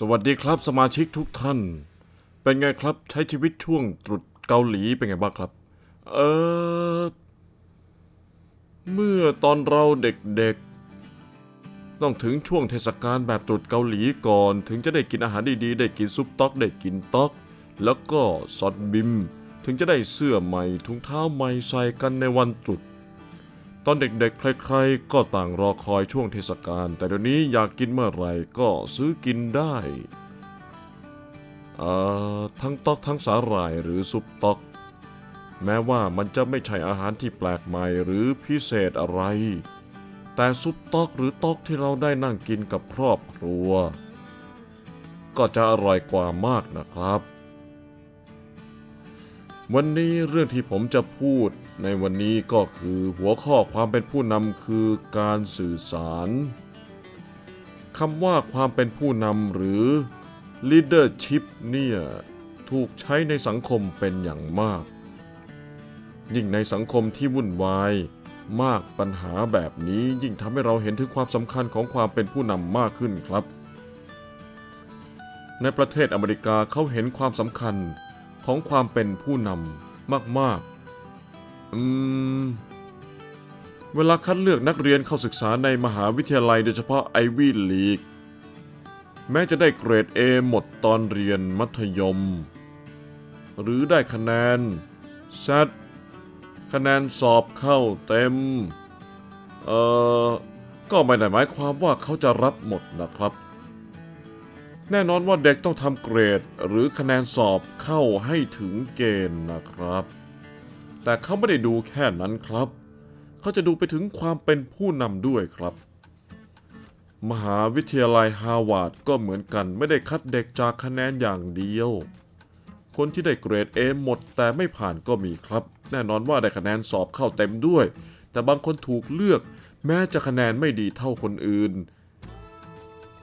สวัสดีครับสมาชิกทุกท่าน เป็นไงครับใช้ชีวิตช่วงตรุษเกาหลีเป็นไงบ้างครับ เออเมื่อตอนเราเด็กๆ ต้องถึงช่วงเทศกาลแบบตรุษเกาหลีก่อน ถึงจะได้กินอาหารดีๆ ได้กินซุปต๊อกได้กินต๊อก แล้วก็ซอสบิม ถึงจะได้เสื้อใหม่ถุงเท้าใหม่ใส่กันในวันตรุษ ตอนเด็กๆ ใครๆ ก็ต่างรอคอยช่วงเทศกาล แต่เดี๋ยวนี้อยากกินเมื่อไหร่ก็ซื้อกินได้เอ่อทั้งต๊อกทั้งสาหร่ายหรือซุปต๊อก แม้ว่ามันจะไม่ใช่อาหารที่แปลกใหม่หรือพิเศษอะไร แต่ซุปต๊อกหรือต๊อกที่เราได้นั่งกินกับครอบครัว ก็จะอร่อยกว่ามากนะครับ วันนี้เรื่องที่ผมจะพูดในวันนี้ก็คือหัวข้อความเป็นผู้นำคือการสื่อสารคำว่าความเป็นผู้นำหรือ leadership เนี่ยถูกใช้ในสังคมเป็นอย่างมาก ยิ่งในสังคมที่วุ่นวาย มากปัญหาแบบนี้ยิ่งทำให้เราเห็นถึงความสำคัญของความเป็นผู้นำมากขึ้นครับ ในประเทศอเมริกาเขาเห็นความสำคัญ ของความเป็นผู้นำมากๆ อืม เวลาคัดเลือกนักเรียนเข้าศึกษาในมหาวิทยาลัยโดยเฉพาะไอวี่ลีก แม้จะได้เกรด A หมดตอนเรียนมัธยม หรือได้คะแนน Z คะแนนสอบเข้าเต็ม เอ่อ ก็ไม่ได้หมายความว่าเขาจะรับหมดนะครับ แน่นอนว่าเด็กต้องทำเกรด หรือคะแนนสอบเข้าให้ถึงเกณฑ์นะครับ แต่เขาไม่ได้ดูแค่นั้นครับ เขาจะดูไปถึงความเป็นผู้นำด้วยครับ มหาวิทยาลัยฮาร์วาร์ดก็เหมือนกันไม่ได้คัดเด็กจากคะแนนอย่างเดียว คนที่ได้เกรด A หมดแต่ไม่ผ่านก็มีครับ แน่นอนว่าได้คะแนนสอบเข้าเต็มด้วย แต่บางคนถูกเลือก แม้จะคะแนนไม่ดีเท่าคนอื่น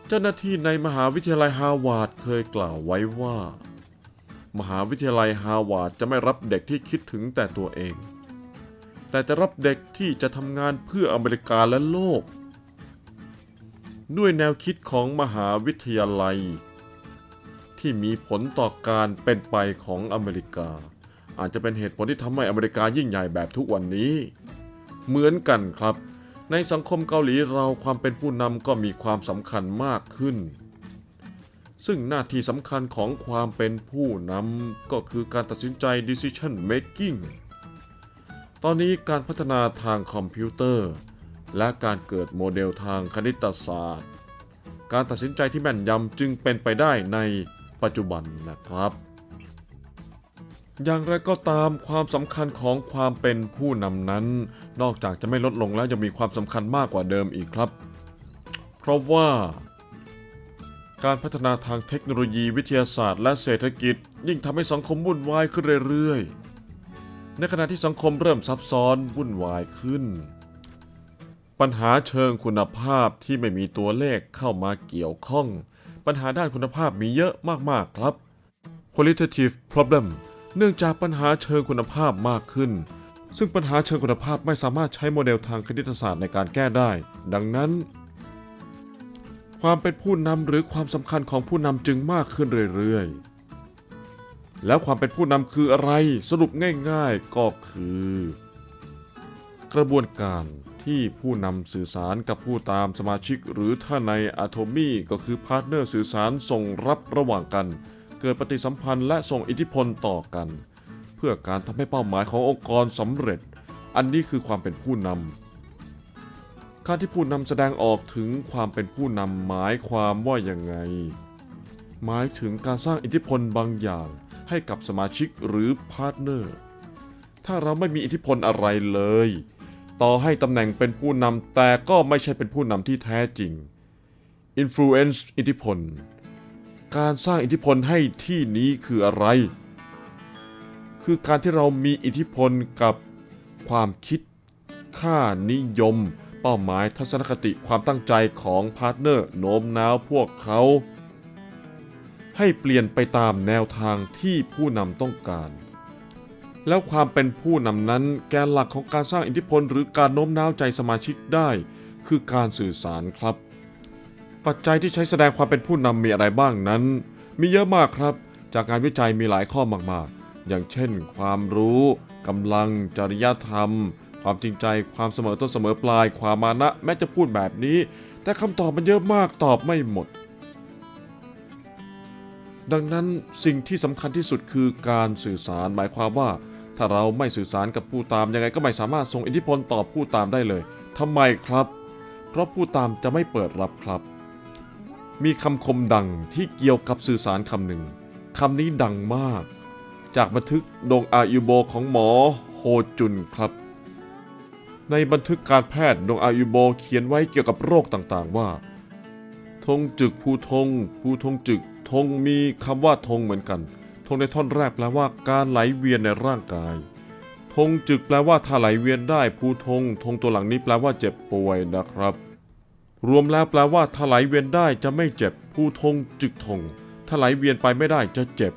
เจ้าหน้าที่ในมหาวิทยาลัยฮาร์วาร์ดเคยกล่าวไว้ว่า มหาวิทยาลัยฮาร์วาร์ดจะไม่รับเด็กที่คิดถึงแต่ตัวเอง แต่จะรับเด็กที่จะทำงานเพื่ออเมริกาและโลก ด้วยแนวคิดของมหาวิทยาลัย ที่มีผลต่อการเป็นไปของอเมริกา อาจจะเป็นเหตุผลที่ทำให้อเมริกายิ่งใหญ่แบบทุกวันนี้ เหมือนกันครับ ในสังคมเกาหลีเราความเป็นผู้นำก็มีความสำคัญมากขึ้น ซึ่งหน้าที่สำคัญของความเป็นผู้นำก็คือการตัดสินใจ decision making ตอนนี้การพัฒนาทางคอมพิวเตอร์ และการเกิดโมเดลทางคณิตศาสตร์ การตัดสินใจที่แม่นยำจึงเป็นไปได้ในปัจจุบันนะครับ อย่างไรก็ตามความสำคัญของความเป็นผู้นำนั้น นอกจากจะไม่ลดลงแล้วยังมีความสำคัญมากกว่าเดิมอีกครับ เพราะว่า การพัฒนาทางเทคโนโลยีวิทยาศาสตร์ และเศรษฐกิจ ยิ่งทำให้สังคมวุ่นวายขึ้นเรื่อยๆ ในขณะที่สังคมเริ่มซับซ้อนวุ่นวายขึ้น ปัญหาเชิงคุณภาพที่ไม่มีตัวเลขเข้ามาเกี่ยวข้อง ปัญหาด้านคุณภาพมีเยอะมากๆครับ qualitative problem เนื่องจากปัญหาเชิงคุณภาพมากขึ้น ซึ่งปัญหาเชิงคุณภาพไม่สามารถใช้โมเดลทางคณิตศาสตร์ในการแก้ได้ ดังนั้น ความเป็นผู้นำหรือความสำคัญของผู้นำจึงมากขึ้นเรื่อยๆ แล้วความเป็นผู้นำคืออะไรสรุปง่ายๆก็คือ กระบวนการที่ผู้นำสื่อสารกับผู้ตามสมาชิกหรือถ้าในอะโทมีก็คือพาร์ทเนอร์สื่อสารส่งรับระหว่างกัน เกิดปฏิสัมพันธ์และส่งอิทธิพลต่อกัน เพื่อการทำให้เป้าหมายขององค์กรสำเร็จ อันนี้คือความเป็นผู้นำการที่ผู้นำแสดงออกถึงความเป็นผู้นำหมายความว่าอย่างไง หมายถึงการสร้างอิทธิพลบางอย่างให้กับสมาชิกหรือพาร์ทเนอร์ ถ้าเราไม่มีอิทธิพลอะไรเลย ต่อให้ตำแหน่งเป็นผู้นำแต่ก็ไม่ใช่เป็นผู้นำที่แท้จริง influence อิทธิพล การสร้างอิทธิพลให้ที่นี้คืออะไร คือการที่เรามีอิทธิพลกับความคิด ค่านิยม เป้าหมายทัศนคติความตั้งใจของพาร์ทเนอร์โน้มน้าวพวกเขา ให้เปลี่ยนไปตามแนวทางที่ผู้นำต้องการ แล้วความเป็นผู้นำนั้นแกนหลักของการสร้างอิทธิพลหรือการโน้มน้าวใจสมาชิกได้ คือการสื่อสารครับ ปัจจัยที่ใช้แสดงความเป็นผู้นำมีอะไรบ้างนั้น มีเยอะมากครับ จากการวิจัยมีหลายข้อมากๆ อย่างเช่น ความรู้กำลังจริยธรรม ความจริงใจความเสมอต้นเสมอปลาย ความมานะแม้จะพูดแบบนี้ แต่คำตอบมันเยอะมากตอบไม่หมด ดังนั้นสิ่งที่สำคัญที่สุดคือการสื่อสารหมายความว่า ถ้าเราไม่สื่อสารกับผู้ตามยังไงก็ไม่สามารถส่งอิทธิพลต่อผู้ตามได้เลยทำไมครับ เพราะผู้ตามจะไม่เปิดรับครับ มีคำคมดังที่เกี่ยวกับสื่อสารคำหนึ่งคำนี้ดังมาก จากบันทึกดงอายุโบของหมอโฮจุนครับ ในบันทึกการแพทย์ดงอายุโบเขียนไว้เกี่ยวกับโรคต่างๆว่าธงจึกภูธงภูธงจึกธงมีคำว่าธงเหมือนกันธงในท่อนแรกแปลว่าการไหลเวียนในร่างกายธงจึกแปลว่าถ้าไหลเวียนได้ภูธงธงตัวหลังนี้แปลว่าเจ็บป่วยนะครับ รวมแล้วแปลว่าถ้าไหลเวียนได้จะไม่เจ็บภูธงจึกธงถ้าไหลเวียนไปไม่ได้จะเจ็บ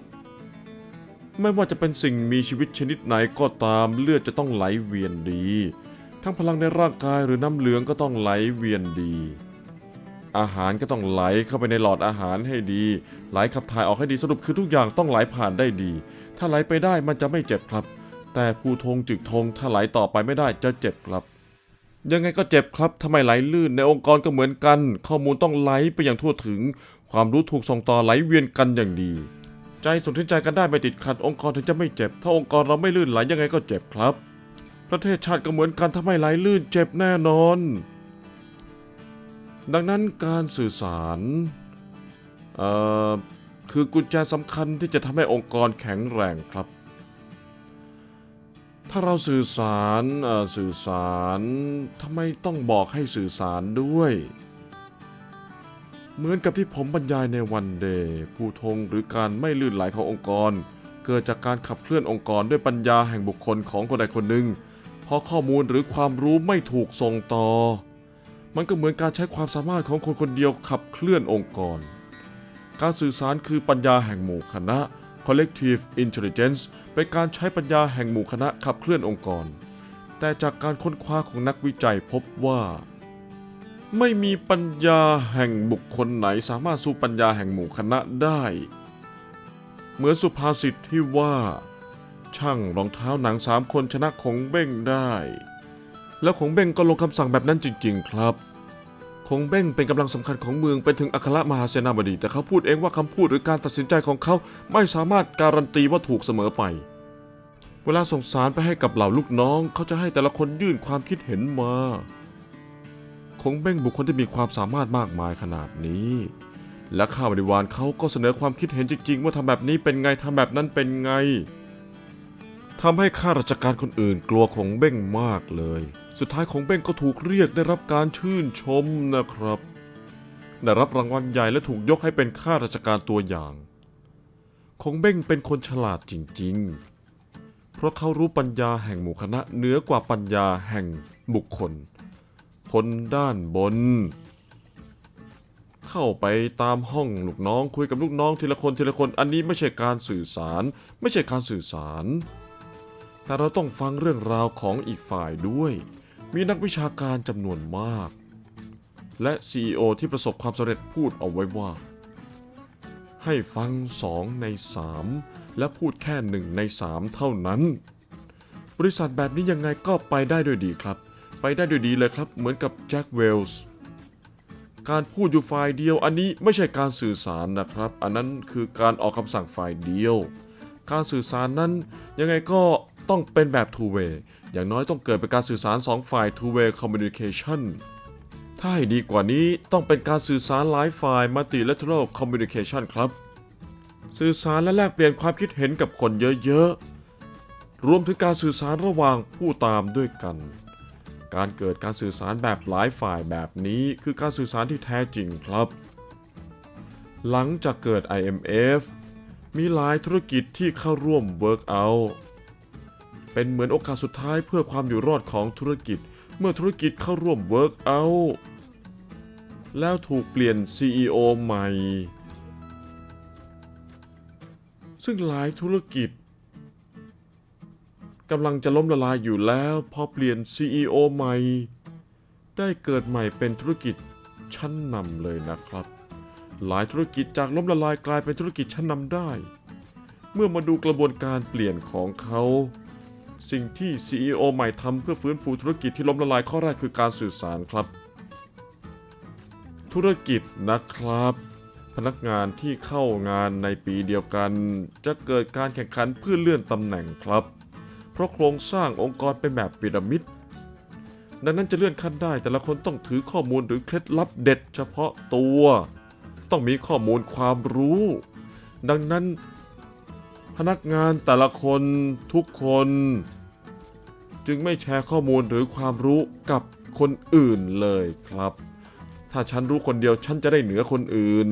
ไม่ว่าจะเป็นสิ่งมีชีวิตชนิดไหนก็ตามเลือดจะต้องไหลเวียนดี ทั้งพลังในร่างกายหรือน้ำเหลืองก็ต้องไหลเวียนดี อาหารก็ต้องไหลเข้าไปในหลอดอาหารให้ดี ไหลขับถ่ายออกให้ดีสรุปคือทุกอย่างต้องไหลผ่านได้ดี ถ้าไหลไปได้มันจะไม่เจ็บครับ แต่ภูธงจึกธงถ้าไหลต่อไปไม่ได้จะเจ็บครับ ยังไงก็เจ็บครับทำไมไหลลื่นในองค์กรก็เหมือนกัน ข้อมูลต้องไหลไปอย่างทั่วถึง ความรู้ถูกส่งต่อไหลเวียนกันอย่างดี ใจสนธิใจกันได้ไม่ติดขัดองค์กรถึงจะไม่เจ็บ ถ้าองค์กรเราไม่ลื่นไหลยังไงก็เจ็บครับ ประเทศชาติก็เหมือนกันถ้าไม่ไหลลื่นเจ็บแน่นอน ดังนั้นการสื่อสารเอ่อคือกุญแจสำคัญที่จะทำให้องค์กรแข็งแรงครับ ถ้าเราสื่อสารอ่อสื่อสารทำไมต้องบอกให้สื่อสารด้วย เหมือนกับที่ผมบรรยายในวันเดย์ผู้ทงหรือการไม่ลื่นไหลขององค์กร เกิดจากการขับเคลื่อนองค์กรด้วยปัญญาแห่งบุคคลของคนใดคนหนึ่งเพราะข้อมูลหรือความรู้ไม่ถูกส่งต่อ มันก็เหมือนการใช้ความสามารถของคนคนเดียวขับเคลื่อนองค์กร การสื่อสารคือปัญญาแห่งหมู่คณะ collective intelligence เป็นการใช้ปัญญาแห่งหมู่คณะขับเคลื่อนองค์กร แต่จากการค้นคว้าของนักวิจัยพบว่า ไม่มีปัญญาแห่งบุคคลไหนสามารถสู้ปัญญาแห่งหมู่คณะได้ เหมือนสุภาษิตที่ว่า ช่างรองเท้าหนังสามคนชนะคงเบ้งได้ แล้วคงเบ้งก็ลงคำสั่งแบบนั้นจริง ๆ ครับ คงเบ้งเป็นกำลังสำคัญของเมืองเป็นถึงอัครมหาเสนาบดี แต่เขาพูดเองว่าคำพูดหรือการตัดสินใจของเขาไม่สามารถการันตีว่าถูกเสมอไป เวลาส่งสารไปให้กับเหล่าลูกน้อง เขาจะให้แต่ละคนยื่นความคิดเห็นมา คงเบ้งบุคคลที่มีความสามารถมากมายขนาดนี้ และข้าบริวารเขาก็เสนอความคิดเห็นจริง ๆ ว่าทำแบบนี้เป็นไงทำแบบนั้นเป็นไงทำให้ข้าราชการคนอื่นกลัวคงเบ้งมากเลย สุดท้ายคงเบ้งก็ถูกเรียกได้รับการชื่นชมนะครับ ได้รับรางวัลใหญ่และถูกยกให้เป็นข้าราชการตัวอย่างคงเบ้งเป็นคนฉลาดจริง ๆ เพราะเขารู้ปัญญาแห่งหมู่คณะเหนือกว่าปัญญาแห่งบุคคล คนด้านบน เข้าไปตามห้องลูกน้องคุยกับลูกน้องทีละคนทีละคนอันนี้ไม่ใช่การสื่อสาร ไม่ใช่การสื่อสารแต่เราต้องฟังเรื่องราวของอีกฝ่ายด้วย มีนักวิชาการจำนวนมาก และ CEO ที่ประสบความสำเร็จพูดเอาไว้ว่า ให้ฟังสองในสามและพูดแค่หนึ่งในสามเท่านั้น บริษัทแบบนี้ยังไงก็ไปได้ด้วยดีครับ ไปได้ด้วยดีเลยครับเหมือนกับแจ็คเวลส์การพูดอยู่ฝ่ายเดียวอันนี้ไม่ใช่การสื่อสารนะครับ อันนั้นคือการออกคำสั่งฝ่ายเดียว การสื่อสารนั้นยังไงก็ต้องเป็นแบบ two way อย่างน้อยต้องเกิดเป็นการสื่อสาร2ฝ่าย two way communication ถ้าให้ดีกว่านี้ต้องเป็นการสื่อสารหลายฝ่าย multilateral communication ครับ สื่อสารและแลกเปลี่ยนความคิดเห็นกับคนเยอะๆ รวมถึงการสื่อสารระหว่างผู้ตามด้วยกัน การเกิดการสื่อสารแบบหลายฝ่ายแบบนี้คือการสื่อสารที่แท้จริงครับ หลังจากเกิด IMF มีหลายธุรกิจที่เข้าร่วม Workout เป็นเหมือนโอกาสสุดท้ายเพื่อความอยู่รอดของธุรกิจ เมื่อธุรกิจเข้าร่วม Workout แล้วถูกเปลี่ยน CEO ใหม่ ซึ่งหลายธุรกิจกำลังจะล้มละลายอยู่แล้ว พอเปลี่ยน CEO ใหม่ ได้เกิดใหม่เป็นธุรกิจชั้นนำเลยนะครับ หลายธุรกิจจากล้มละลายกลายเป็นธุรกิจชั้นนำได้ เมื่อมาดูกระบวนการเปลี่ยนของเขา สิ่งที่ CEO ใหม่ทำเพื่อฟื้นฟูธุรกิจที่ล้มละลายข้อแรกคือการสื่อสารครับ ธุรกิจนะครับ พนักงานที่เข้างานในปีเดียวกัน จะเกิดการแข่งขันเพื่อเลื่อนตำแหน่งครับ เพราะโครงสร้างองค์กรเป็นแบบพีระมิดดังนั้นจะเลื่อนขั้นได้แต่ละคนต้องถือข้อมูลหรือเคล็ดลับเด็ดเฉพาะตัว ต้องมีข้อมูลความรู้ ดังนั้น พนักงานแต่ละคนทุกคน จึงไม่แชร์ข้อมูลหรือความรู้กับคนอื่นเลยครับ ถ้าฉันรู้คนเดียวฉันจะได้เหนือคนอื่น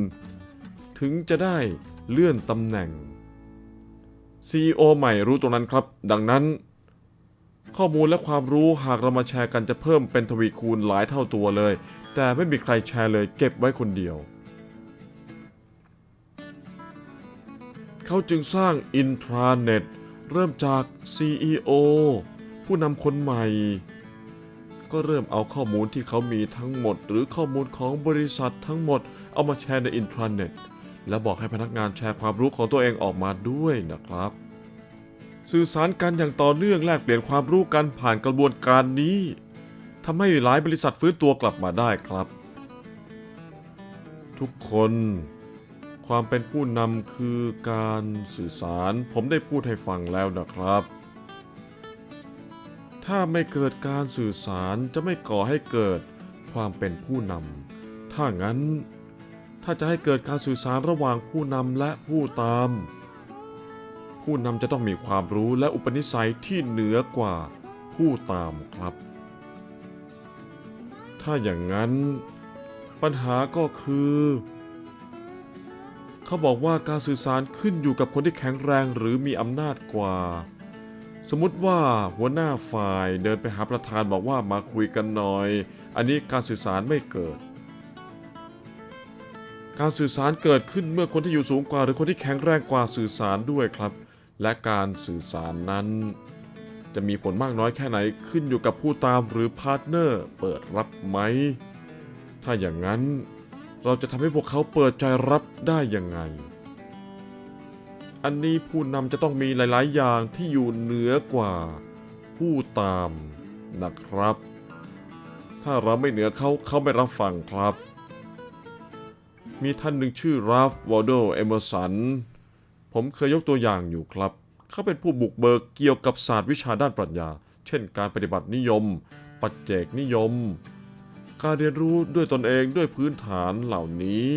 ถึงจะได้เลื่อนตำแหน่ง CEO ใหม่รู้ตรงนั้นครับ ดังนั้น ข้อมูลและความรู้หากเรามาแชร์กันจะเพิ่มเป็นทวีคูณหลายเท่าตัวเลย แต่ไม่มีใครแชร์เลยเก็บไว้คนเดียว เขาจึงสร้างอินทราเน็ต เริ่มจาก CEO ผู้นำคนใหม่ ก็เริ่มเอาข้อมูลที่เขามีทั้งหมด หรือข้อมูลของบริษัททั้งหมด เอามาแชร์ในอินทราเน็ต และบอกให้พนักงานแชร์ความรู้ของตัวเองออกมาด้วยนะครับ สื่อสารกันอย่างต่อเนื่องแลกเปลี่ยนความรู้กันผ่านกระบวนการนี้ทำให้หลายบริษัทฟื้นตัวกลับมาได้ครับ ทุกคน ความเป็นผู้นำคือการสื่อสาร ผมได้พูดให้ฟังแล้วนะครับ ถ้าไม่เกิดการสื่อสารจะไม่ก่อให้เกิดความเป็นผู้นำ ถ้างั้น ถ้าจะให้เกิดการสื่อสารระหว่างผู้นำและผู้ตาม ผู้นำจะต้องมีความรู้และอุปนิสัยที่เหนือกว่าผู้ตามครับ ถ้าอย่างนั้น ปัญหาก็คือ เขาบอกว่าการสื่อสารขึ้นอยู่กับคนที่แข็งแรงหรือมีอำนาจกว่า สมมติว่าหัวหน้าฝ่ายเดินไปหาประธานบอกว่ามาคุยกันหน่อย อันนี้การสื่อสารไม่เกิด การสื่อสารเกิดขึ้นเมื่อคนที่อยู่สูงกว่า หรือคนที่แข็งแรงกว่าสื่อสารด้วยครับ และการสื่อสารนั้น จะมีผลมากน้อยแค่ไหนขึ้นอยู่กับผู้ตามหรือพาร์ทเนอร์เปิดรับไหม ถ้าอย่างนั้น เราจะทำให้พวกเขาเปิดใจรับได้ยังไง อันนี้ผู้นำจะต้องมีหลาย ๆ อย่างที่อยู่เหนือกว่า ผู้ตามนะครับ ถ้าเราไม่เหนือเขาเขาไม่รับฟังครับ มีท่านหนึ่งชื่อราฟวอลโดเอเมอร์สัน ผมเคยยกตัวอย่างอยู่ครับ เขาเป็นผู้บุกเบิกเกี่ยวกับศาสตร์วิชาด้านปรัชญา เช่นการปฏิบัตินิยม ปัจเจกนิยม การเรียนรู้ด้วยตนเองด้วยพื้นฐานเหล่านี้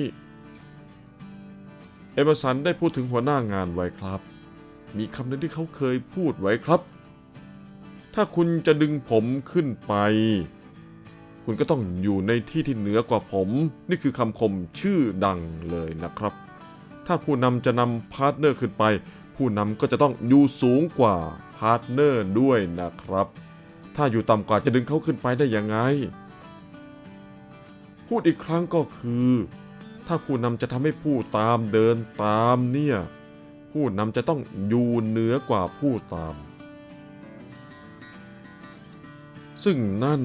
เอเมอร์สันได้พูดถึงหัวหน้างานไว้ครับ มีคำหนึงที่เขาเคยพูดไว้ครับ ถ้าคุณจะดึงผมขึ้นไป คุณก็ต้องอยู่ในที่ที่เหนือกว่าผม นี่คือคำคมชื่อดังเลยนะครับ ถ้าผู้นำจะนำพาร์ทเนอร์ขึ้นไป ผู้นำก็จะต้องอยู่สูงกว่าพาร์ทเนอร์ด้วยนะครับ ถ้าอยู่ต่ำกว่าจะดึงเขาขึ้นไปได้ยังไง พูดอีกครั้งก็คือ ถ้าผู้นำจะทำให้ผู้ตามเดินตามเนี่ย ผู้นำจะต้องอยู่เหนือกว่าผู้ตาม ซึ่งนั่น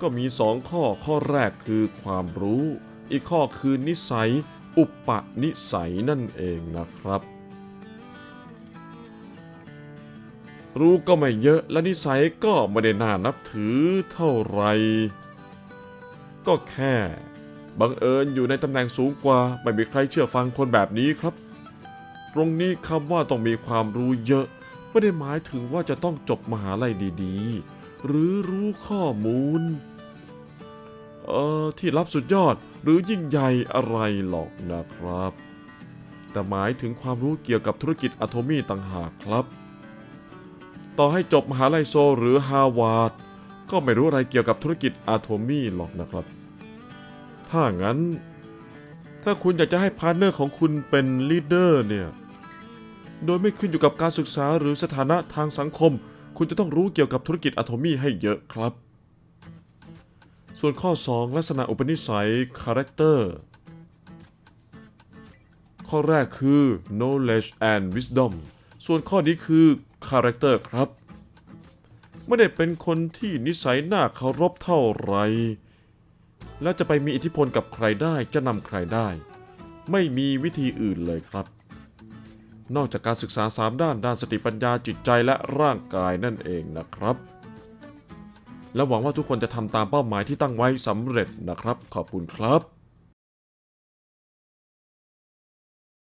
ก็มีสองข้อข้อแรกคือความรู้ อีกข้อคือนิสัย อุปนิสัยนั่นเองนะครับ รู้ก็ไม่เยอะและนิสัยก็ไม่ได้น่านับถือเท่าไหร่ ก็แค่ บังเอิญอยู่ในตำแหน่งสูงกว่า ไม่มีใครเชื่อฟังคนแบบนี้ครับ ตรงนี้คำว่าต้องมีความรู้เยอะ ไม่ได้หมายถึงว่าจะต้องจบมหาลัยดีๆ หรือรู้ข้อมูล เอ่อ ที่รับสุดยอดหรือยิ่งใหญ่อะไรหรอกนะครับ แต่หมายถึงความรู้เกี่ยวกับธุรกิจอะโทมี่ต่างหากครับ ต่อให้จบมหาลัยโซหรือฮาวาดก็ไม่รู้อะไรเกี่ยวกับธุรกิจอะโทมี่หรอกนะครับ ถ้างั้น ถ้าคุณอยากจะให้พาร์ทเนอร์ของคุณเป็นลีดเดอร์เนี่ย โดยไม่ขึ้นอยู่กับการศึกษาหรือสถานะทางสังคม คุณจะต้องรู้เกี่ยวกับธุรกิจอะโทมี่ให้เยอะครับ ส่วนข้อ 2 ลักษณะอุปนิสัย character ข้อแรกคือ knowledge and wisdom ส่วนข้อนี้คือ character ครับ ไม่ได้เป็นคนที่นิสัยน่าเคารพเท่าไหร่ แล้วจะไปมีอิทธิพลกับใครได้จะนำใครได้ ไม่มีวิธีอื่นเลยครับ นอกจากการศึกษา3ด้านด้านสติปัญญาจิตใจและร่างกายนั่นเองนะครับ และหวังว่าทุกคนจะทำตามเป้าหมายที่ตั้งไว้สำเร็จนะครับ ขอบคุณครับ